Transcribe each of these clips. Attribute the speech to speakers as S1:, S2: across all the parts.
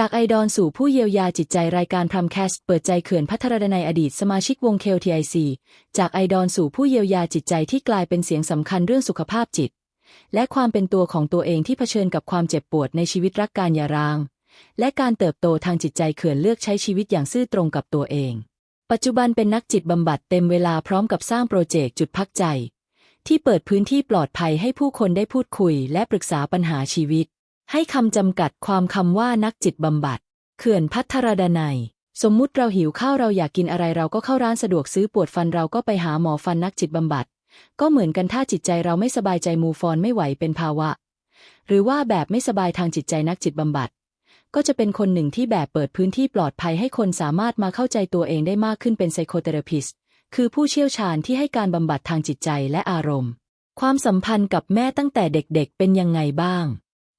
S1: จากไอดอลสู่ผู้เยียวยาจิตใจรายการพรัมแคสเปิดใจเขื่อนพัทรดนัยอดีตสมาชิกวงเคลทีไอซีจากไอดอลสู่ผู้เยียวยาจิตใจที่กลายเป็นเสียงสำคัญเรื่องสุขภาพจิต และความเป็นตัวของตัวเองที่เผชิญกับความเจ็บปวดในชีวิตรักการยาร้าง และการเติบโตทางจิตใจเขื่อนเลือกใช้ชีวิตอย่างซื่อตรงกับตัวเอง ปัจจุบันเป็นนักจิตบำบัดเต็มเวลาพร้อมกับสร้างโปรเจกต์จุดพักใจ ที่เปิดพื้นที่ปลอดภัยให้ผู้คนได้พูดคุย และปรึกษาปัญหาชีวิต ให้คำจำกัดความคำว่านักจิตบำบัด เขื่อนพัทรดนัย สมมุติเราหิวข้าวเราอยากกินอะไรเราก็เข้าร้านสะดวกซื้อปวดฟันเราก็ไปหาหมอฟันนักจิตบำบัด ก็เหมือนกันถ้าจิตใจเราไม่สบายใจมูฟอนไม่ไหวเป็นภาวะ หรือว่าแบบไม่สบายทางจิตใจนักจิตบำบัด ก็จะเป็นคนหนึ่งที่แบบเปิดพื้นที่ปลอดภัยให้คนสามารถมาเข้าใจตัวเองได้มากขึ้นเป็นไซโคเทอราพิสคือผู้เชี่ยวชาญที่ให้การบำบัดทางจิตใจและอารมณ์ ความสัมพันธ์กับแม่ตั้งแต่เด็กๆ เป็นยังไงบ้าง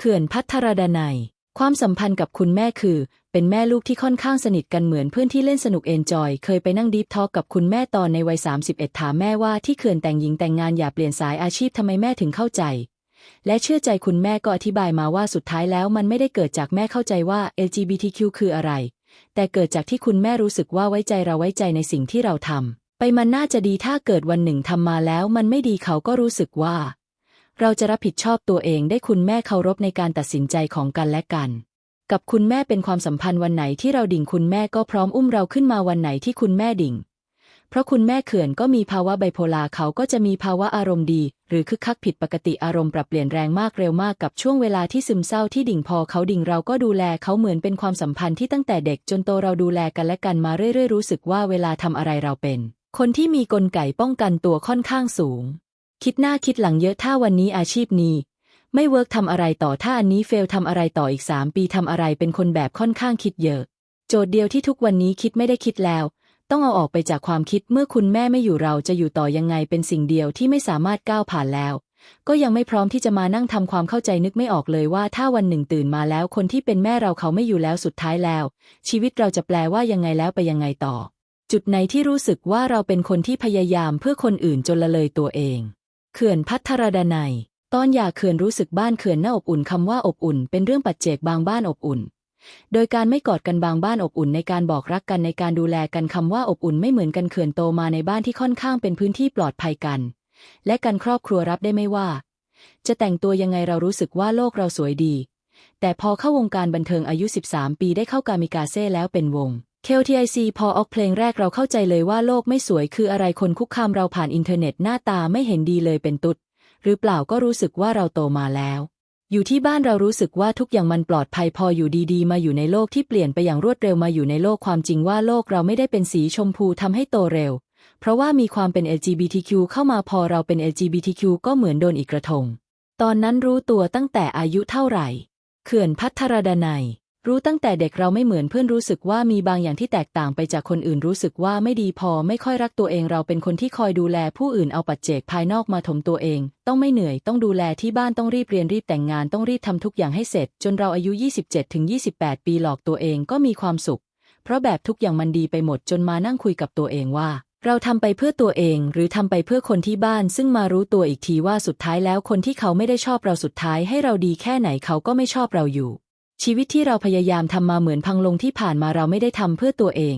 S1: เขื่อนพัทรดนัยความสัมพันธ์กับคุณแม่คือ เป็นแม่ลูกที่ค่อนข้างสนิทกันเหมือนเพื่อนที่เล่นสนุกเอนจอย เคยไปนั่งดีฟทอล์กกับคุณแม่ตอนในวัย 31 ถามแม่ว่าที่เขื่อนแต่งหญิงแต่งงานอย่าเปลี่ยนสายอาชีพทำไมแม่ถึงเข้าใจ และเชื่อใจคุณแม่ก็อธิบายมาว่าสุดท้ายแล้วมันไม่ได้เกิดจากแม่เข้าใจว่า LGBTQ คืออะไร แต่เกิดจากที่คุณแม่รู้สึกว่าไว้ใจเราไว้ใจในสิ่งที่เราทำไปมันน่าจะดีถ้าเกิดวันหนึ่งทำมาแล้วมันไม่ดีเขาก็รู้สึกว่า เราจะรับผิดชอบตัวเองได้คุณแม่เคารพในการตัดสินใจของกันและกัน กับคุณแม่เป็นความสัมพันธ์วันไหนที่เราดิ่งคุณแม่ก็พร้อมอุ้มเราขึ้นมาวันไหนที่คุณแม่ดิ่ง เพราะคุณแม่เขื่อนก็มีภาวะไบโพลาเขาก็จะมีภาวะอารมณ์ดี หรือคึกคักผิดปกติอารมณ์ปรับเปลี่ยนแรงมากเร็วมากกับช่วงเวลาที่ซึมเศร้าที่ดิ่งพอเขาดิ่งเราก็ดูแลเขาเหมือนเป็นความสัมพันธ์ที่ตั้งแต่เด็กจนโตเราดูแลกันและกันมาเรื่อยๆรู้สึกว่าเวลาทำอะไรเราเป็น คนที่มีกลไกป้องกันตัวค่อนข้างสูง คิดหน้าคิดหลังเยอะถ้าวันนี้อาชีพนี้ ไม่เวิร์กทำอะไรต่อถ้าอันนี้เฟลทำอะไรต่ออีกสามปีทำอะไรเป็นคนแบบค่อนข้างคิดเยอะ โจทย์เดียวที่ทุกวันนี้คิดไม่ได้คิดแล้ว ต้องเอาออกไปจากความคิดเมื่อคุณแม่ไม่อยู่เราจะอยู่ต่อยังไงเป็นสิ่งเดียวที่ไม่สามารถก้าวผ่านแล้ว ก็ยังไม่พร้อมที่จะมานั่งทำความเข้าใจนึกไม่ออกเลยว่าถ้าวันหนึ่งตื่นมาแล้วคนที่เป็นแม่เราเขาไม่อยู่แล้วสุดท้ายแล้ว ชีวิตเราจะแปลว่ายังไงแล้วไปยังไงต่อ จุดไหนที่รู้สึกว่าเราเป็นคนที่พยายามเพื่อคนอื่นจนละเลยตัวเอง เขื่อนพัทรดนัยตอนอยากเขื่อนรู้สึกบ้านเขื่อนน่าอบอุ่นคำว่าอบอุ่น เป็นเรื่องปัจเจกบางบ้านอบอุ่น โดยการไม่กอดกันบางบ้านอบอุ่นในการบอกรักกันในการดูแลกันคำว่าอบอุ่นไม่เหมือนกันเขื่อนโตมาในบ้านที่ค่อนข้างเป็นพื้นที่ปลอดภัยกัน และกันครอบครัวรับได้ไม่ว่า จะแต่งตัวยังไงเรารู้สึกว่าโลกเราสวยดี แต่พอเข้าวงการบันเทิงอายุ 13 ปีได้เข้ากามิกาเซ่แล้วเป็นวง KTIC พอออกเพลงแรกเราเข้าใจเลยว่าโลกไม่สวยคืออะไรคนคุกคามเราผ่านอินเทอร์เน็ตหน้าตาไม่เห็นดีเลยเป็นตุดหรือเปล่าก็รู้สึกว่าเราโตมาแล้ว อยู่ที่บ้านเรารู้สึกว่าทุกอย่างมันปลอดภัยพออยู่ดีๆ มาอยู่ในโลกที่เปลี่ยนไปอย่างรวดเร็วมาอยู่ในโลกความจริงว่าโลกเราไม่ได้เป็นสีชมพูทำให้โตเร็ว เพราะว่ามีความเป็น LGBTQ เข้ามาพอเราเป็น LGBTQ ก็เหมือนโดนอีกกระทง ตอนนั้นรู้ตัวตั้งแต่อายุเท่าไหร่ เขื่อนพัทรดนัย รู้ตั้งแต่เด็กเราไม่เหมือนเพื่อนรู้สึกว่ามีบางอย่างที่แตกต่างไปจากคนอื่นรู้สึกว่าไม่ดีพอไม่ค่อยรักตัวเองเราเป็นคนที่คอยดูแลผู้อื่นเอาปัจเจกภายนอกมาถมตัวเอง ต้องไม่เหนื่อย ต้องดูแลที่บ้านต้องรีบเรียนรีบแต่งงานต้องรีบทำทุกอย่างให้เสร็จ จนเราอายุ 27-28ปีหลอกตัวเองก็มีความสุข เพราะแบบทุกอย่างมันดีไปหมดจนมานั่งคุยกับตัวเองว่า เราทำไปเพื่อตัวเอง หรือทำไปเพื่อคนที่บ้าน ซึ่งมารู้ตัวอีกทีว่าสุดท้ายแล้วคนที่เขาไม่ได้ชอบเราสุดท้ายให้เราดีแค่ไหนเขาก็ไม่ชอบเราอยู่ ชีวิตที่เราพยายามทำมาเหมือนพังลงที่ผ่านมาเราไม่ได้ทำเพื่อตัวเอง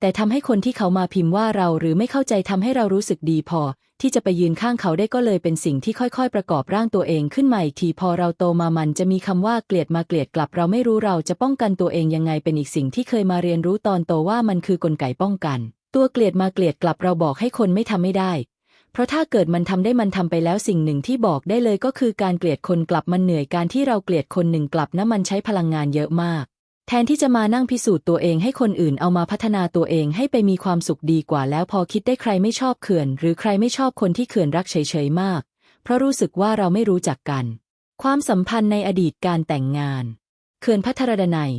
S1: แต่ทำให้คนที่เขามาพิมพ์ว่าเราหรือไม่เข้าใจทำให้เรารู้สึกดีพอ ที่จะไปยืนข้างเขาได้ก็เลยเป็นสิ่งที่ค่อยๆ ประกอบร่างตัวเองขึ้นมาอีกทีพอเราโตมามันจะมีคำว่าเกลียดมาเกลียดกลับ เราไม่รู้เราจะป้องกันตัวเองยังไงเป็นอีกสิ่งที่เคยมาเรียนรู้ตอนโตว่ามันคือกลไกป้องกัน ตัวเกลียดมาเกลียดกลับเราบอกให้คนไม่ทำไม่ได้ เพราะถ้าเกิดมันทำได้มันทำไปแล้วสิ่งหนึ่งที่บอกได้เลยก็คือการเกลียดคนกลับมันเหนื่อยการที่เราเกลียดคนหนึ่งกลับนะ มันใช้พลังงานเยอะมาก แทนที่จะมานั่งพิสูจน์ตัวเองให้คนอื่นเอามาพัฒนาตัวเองให้ไปมีความสุขดีกว่าแล้วพอคิดได้ใครไม่ชอบเขื่อน หรือใครไม่ชอบคนที่เขื่อนรักเฉยๆมาก เพราะรู้สึกว่าเราไม่รู้จักกัน ความสัมพันธ์ในอดีตการแต่งงาน เขื่อนพัทรดนัย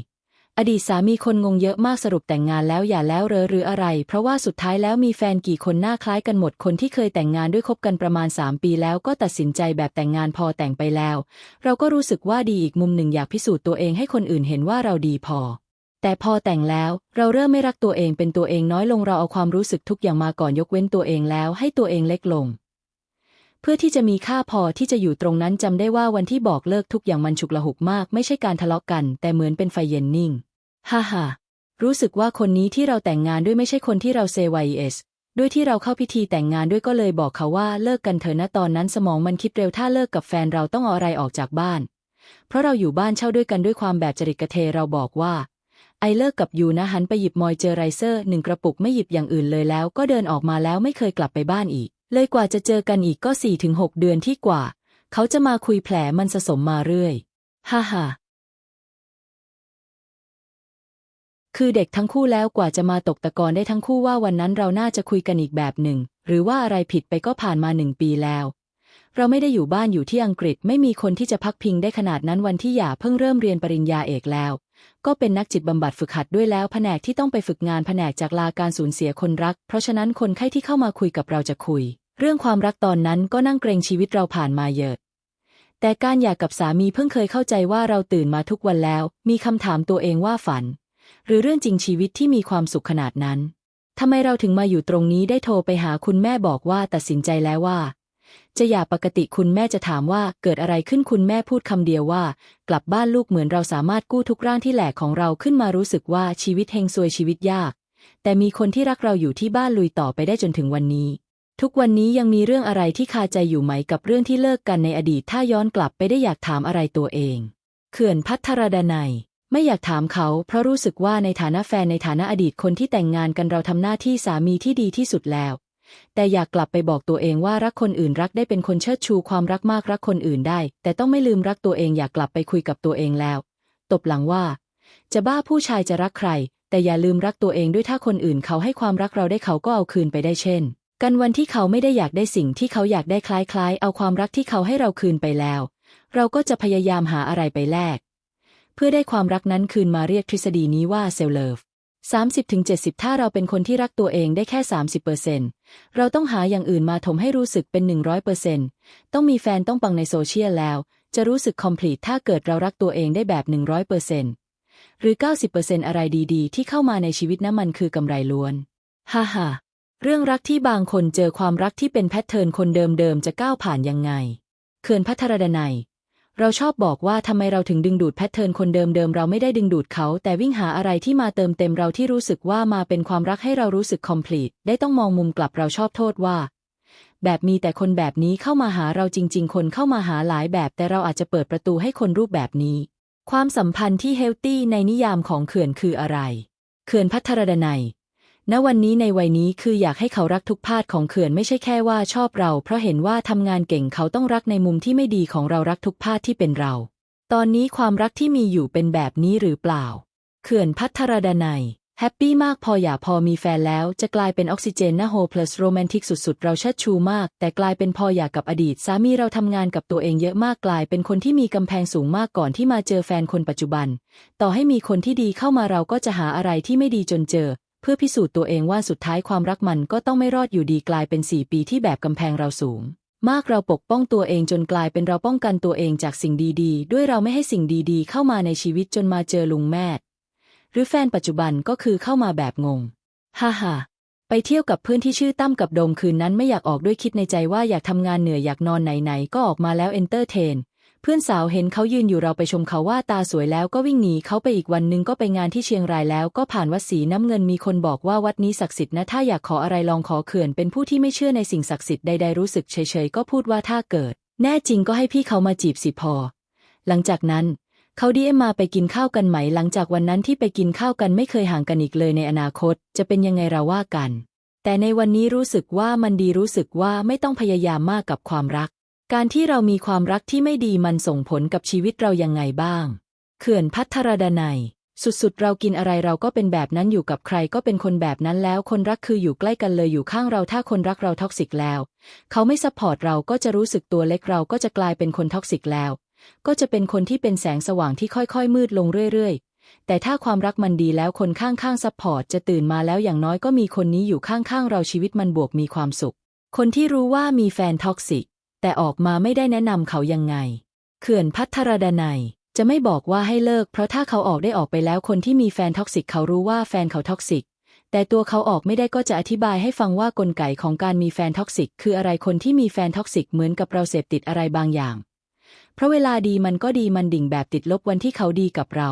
S1: อดีตสามีคนงงเยอะมากสรุปแต่งงานแล้วอย่าแล้วเรอหรืออะไร เพราะว่าสุดท้ายแล้วมีแฟนกี่คนหน้าคล้ายกันหมดคนที่เคยแต่งงานด้วยคบกันประมาณ 3 ปีแล้วก็ตัดสินใจแบบแต่งงานพอแต่งไปแล้ว เราก็รู้สึกว่าดีอีกมุมหนึ่งอยากพิสูจน์ตัวเองให้คนอื่นเห็นว่าเราดีพอ แต่พอแต่งแล้ว เราเริ่มไม่รักตัวเองเป็นตัวเองน้อยลงเราเอาความรู้สึกทุกอย่างมาก่อนยกเว้นตัวเองแล้วให้ตัวเองเล็กลง พื่อที่จะมีค่าพอที่จะอยู่ตรงนั้นจำได้ว่าวันที่บอกเลิกทุกอย่างมันฉุกละหุกมาก ไม่ใช่การทะเลาะกัน แต่เหมือนเป็นไฟเย็นนิ่ง ฮ่าฮ่ารู้สึกว่าคนนี้ที่เราแต่งงานด้วยไม่ใช่คนที่เราเซวายเอสด้วยที่เราเข้าพิธีแต่งงานด้วยก็เลยบอกเขาว่าเลิกกันเถอะนะตอนนั้นสมองมันคิดเร็วถ้าเลิกกับแฟนเราต้องเอาอะไรออกจากบ้าน เพราะเราอยู่บ้านเช่าด้วยกันด้วยความแบบจริตกระเทเราบอกว่า ไอเลิกกับยูนะหันไปหยิบมอยเจอไรเซอร์หนึ่งกระปุกไม่หยิบอย่างอื่นเลยแล้ว ก็เดินออกมาแล้วไม่เคยกลับไปบ้านอีก เลยกว่าจะเจอกันอีกก็สี่ถึงหกเดือนที่กว่า เขาจะมาคุยแผลมันสะสมมาเรื่อย ฮ่าฮ่าคือเด็กทั้งคู่แล้วกว่าจะมาตกตะกอนได้ทั้งคู่ว่าวันนั้นเราน่าจะคุยกันอีกแบบหนึ่ง หรือว่าอะไรผิดไปก็ผ่านมาหนึ่งปีแล้ว เราไม่ได้อยู่บ้านอยู่ที่อังกฤษไม่มีคนที่จะพักพิงได้ขนาดนั้นวันที่หย่าเพิ่งเริ่มเรียนปริญญาเอกแล้ว ก็เป็นนักจิตบำบัดฝึกหัดด้วยแล้ว แผนกที่ต้องไปฝึกงานแผนกจากลาการสูญเสียคนรัก เพราะฉะนั้นคนไข้ที่เข้ามาคุยกับเราจะคุย เรื่องความรักตอนนั้นก็นั่งเกรงชีวิตเราผ่านมาเยอะ แต่การหย่ากกับสามีเพิ่งเคยเข้าใจว่าเราตื่นมาทุกวันแล้ว มีคำถามตัวเองว่าฝัน หรือเรื่องจริงชีวิตที่มีความสุขขนาดนั้นทำไมเราถึงมาอยู่ตรงนี้ได้โทรไปหาคุณแม่บอกว่าตัดสินใจแล้วว่า จะหย่าปกติคุณแม่จะถามว่าเกิดอะไรขึ้นคุณแม่พูดคำเดียวว่า กลับบ้านลูกเหมือนเราสามารถกู้ทุกร่างที่แหลกของเราขึ้นมารู้สึกว่าชีวิตเฮงซวยชีวิตยาก แต่มีคนที่รักเราอยู่ที่บ้านลุยต่อไปได้จนถึงวันนี้ ทุกวันนี้ยังมีเรื่องอะไรที่คาใจอยู่ไหมกับเรื่องที่เลิกกันในอดีตถ้าย้อนกลับไปได้อยากถามอะไรตัวเอง เขื่อนพัทรดนัยไม่อยากถามเขาเพราะรู้สึกว่าในฐานะแฟนในฐานะอดีตคนที่แต่งงานกันเราทำหน้าที่สามีที่ดีที่สุดแล้ว แต่อยากกลับไปบอกตัวเองว่ารักคนอื่นรักได้เป็นคนเชิดชูความรักมากรักคนอื่นได้ แต่ต้องไม่ลืมรักตัวเองอยากกลับไปคุยกับตัวเองแล้ว ตบหลังว่า จะบ้าผู้ชายจะรักใคร แต่อย่าลืมรักตัวเองด้วยถ้าคนอื่นเขาให้ความรักเราได้เขาก็เอาคืนไปได้เช่น กันวันที่เขาไม่ได้อยากได้สิ่งที่เขาอยากได้คล้ายๆ เอาความรักที่เขาให้เราคืนไปแล้ว เราก็จะพยายามหาอะไรไปแลก เพื่อได้ความรักนั้นคืนมาเรียกทฤษฎีนี้ว่าเซลเลิฟ30-70 ถ้าเราเป็นคนที่รักตัวเองได้แค่ 30%เราต้องหาอย่างอื่นมาถมให้รู้สึกเป็น 100%ต้องมีแฟนต้องปังในโซเชียลแล้ว จะรู้สึกคอมพลีทถ้าเกิดเรารักตัวเองได้แบบ 100%หรือ 90%อร์เซนอะไรดีๆ ที่เข้ามาในชีวิตนั้นมันคือกำไรล้วน ฮ่าฮ่า เรื่องรักที่บางคนเจอความรักที่เป็นแพทเทิร์นคนเดิมๆจะก้าวผ่านยังไง เขื่อนพัทรดนัย เราชอบบอกว่าทำไมเราถึงดึงดูดแพทเทิร์นคนเดิมๆ เราไม่ได้ดึงดูดเขา แต่วิ่งหาอะไรที่มาเติมเต็มเราที่รู้สึกว่ามาเป็นความรักให้เรารู้สึกคอมพลีทได้ต้องมองมุมกลับเราชอบโทษว่า แบบมีแต่คนแบบนี้เข้ามาหาเราจริง ๆ คนเข้ามาหาหลายแบบ แต่เราอาจจะเปิดประตูให้คนรูปแบบนี้ ความสัมพันธ์ที่เฮลตี้ในนิยามของเขื่อนคืออะไร เขื่อนพัทรดนัย ณวันนี้ในวัยนี้คืออยากให้เขารักทุกพาดของเขื่อนไม่ใช่แค่ว่าชอบเรา เพราะเห็นว่าทำงานเก่งเขาต้องรักในมุมที่ไม่ดีของเรารักทุกพาดที่เป็นเรา ตอนนี้ความรักที่มีอยู่เป็นแบบนี้หรือเปล่า เขื่อนพัทรดนัยแฮปปี้มากพออย่าพอมีแฟนแล้วจะกลายเป็นออกซิเจนนะโฮ plus โรแมนติกสุดๆ เราเชิดชูมาก แต่กลายเป็นพออยากกับอดีตสามีเราทำงานกับตัวเองเยอะมากกลาย เป็นคนที่มีกำแพงสูงมากก่อนที่มาเจอแฟนคนปัจจุบัน ต่อให้มีคนที่ดีเข้ามาเราก็จะหาอะไรที่ไม่ดีจนเจอ พื่อพิสูจน์ตัวเองว่าสุดท้ายความรักมันก็ต้องไม่รอดอยู่ดีกลายเป็นสี่ปีที่แบบกำแพงเราสูง มากเราปกป้องตัวเองจนกลายเป็นเราป้องกันตัวเองจากสิ่งดีๆ ด้วยเราไม่ให้สิ่งดีๆ เข้ามาในชีวิตจนมาเจอลุงแม่หรือแฟนปัจจุบันก็คือเข้ามาแบบงงฮ่าฮ่าไปเที่ยวกับเพื่อนที่ชื่อตั้มกับโดมคืนนั้นไม่อยากออกด้วยคิดในใจว่าอยากทำงานเหนื่อยอยากนอนไหนๆก็ออกมาแล้วเอนเตอร์เทน พื่อนสาวเห็นเขายืนอยู่เราไปชมเขาว่าตาสวยแล้วก็วิ่งหนีเขาไปอีกวันนึงก็ไปงานที่เชียงรายแล้วก็ผ่านวัดศรีน้ำเงินมีคนบอกว่าวัดนี้ศักดิ์สิทธิ์นะถ้าอยากขออะไรลองขอเขื่อนเป็นผู้ที่ไม่เชื่อในสิ่งศักดิ์สิทธิ์ใดๆรู้สึกเฉยๆก็พูดว่าถ้าเกิด แน่จริงก็ให้พี่เขามาจีบสิพอ หลังจากนั้นเขาดีเอ็มมาไปกินข้าวกันไหมหลังจากวันนั้นที่ไปกินข้าวกันไม่เคยห่างกันอีกเลยในอนาคต จะเป็นยังไงเราว่ากัน แต่ในวันนี้รู้สึกว่ามันดีรู้สึกว่าไม่ต้องพยายามมากกับความรัก การที่เรามีความรักที่ไม่ดีมันส่งผลกับชีวิตเรายังไงบ้าง เขื่อนพัทรดนัยสุดๆ เรากินอะไรเราก็เป็นแบบนั้นอยู่กับใครก็เป็นคนแบบนั้นแล้ว คนรักคืออยู่ใกล้กันเลยอยู่ข้างเราถ้าคนรักเราท็อกซิกแล้ว เขาไม่ซัพพอร์ตเราก็จะรู้สึกตัวเล็กเราก็จะกลายเป็นคนท็อกซิกแล้ว ก็จะเป็นคนที่เป็นแสงสว่างที่ค่อยๆ มืดลงเรื่อยๆ แต่ถ้าความรักมันดีแล้วคนข้างๆซัพพอร์ตจะตื่นมาแล้วอย่างน้อยก็มีคนนี้อยู่ข้างๆ เราชีวิตมันบวกมีความสุข คนที่รู้ว่ามีแฟนท็อกซิก แต่ออกมาไม่ได้แนะนำเขายังไง เขื่อนพัทรดนัยจะไม่บอกว่าให้เลิก เพราะถ้าเขาออกได้ออกไปแล้วคนที่มีแฟนท็อกซิกเขารู้ว่าแฟนเขาท็อกซิก แต่ตัวเขาออกไม่ได้ก็จะอธิบายให้ฟังว่ากลไกของการมีแฟนท็อกซิก คืออะไรคนที่มีแฟนท็อกซิกเหมือนกับเราเสพติดอะไรบางอย่าง เพราะเวลาดีมันก็ดีมันดิ่งแบบติดลบวันที่เขาดีกับเรา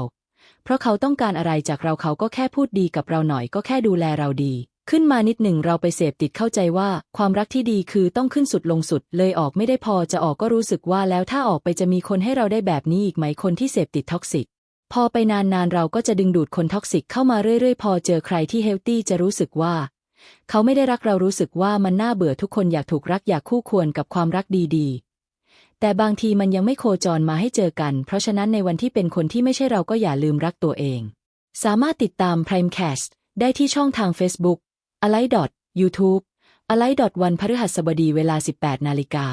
S1: เพราะเขาต้องการอะไรจากเราเขาก็แค่พูดดีกับเราหน่อยก็แค่ดูแลเราดี ขึ้นมานิดหนึ่งเราไปเสพติดเข้าใจว่า ความรักที่ดีคือต้องขึ้นสุดลงสุด เลยออกไม่ได้พอจะออกก็รู้สึกว่าแล้วถ้าออกไปจะมีคนให้เราได้แบบนี้อีกไหมคนที่เสพติดท็อกซิกพอไปนานๆเราก็จะดึงดูดคนท็อกซิกเข้ามาเรื่อยๆ พอเจอใครที่เฮลตี้จะรู้สึกว่า เขาไม่ได้รักเรารู้สึกว่ามันน่าเบื่อทุกคนอยากถูกรักอยากคู่ควรกับความรักดีๆ แต่บางทีมันยังไม่โคจรมาให้เจอกัน เพราะฉะนั้นในวันที่เป็นคนที่ไม่ใช่เราก็อย่าลืมรักตัวเอง สามารถติดตาม Primecast ได้ที่ช่องทาง Facebook a l i y YouTube a l i y วันพฤหัสบดีเวลา 18 นาฬิกา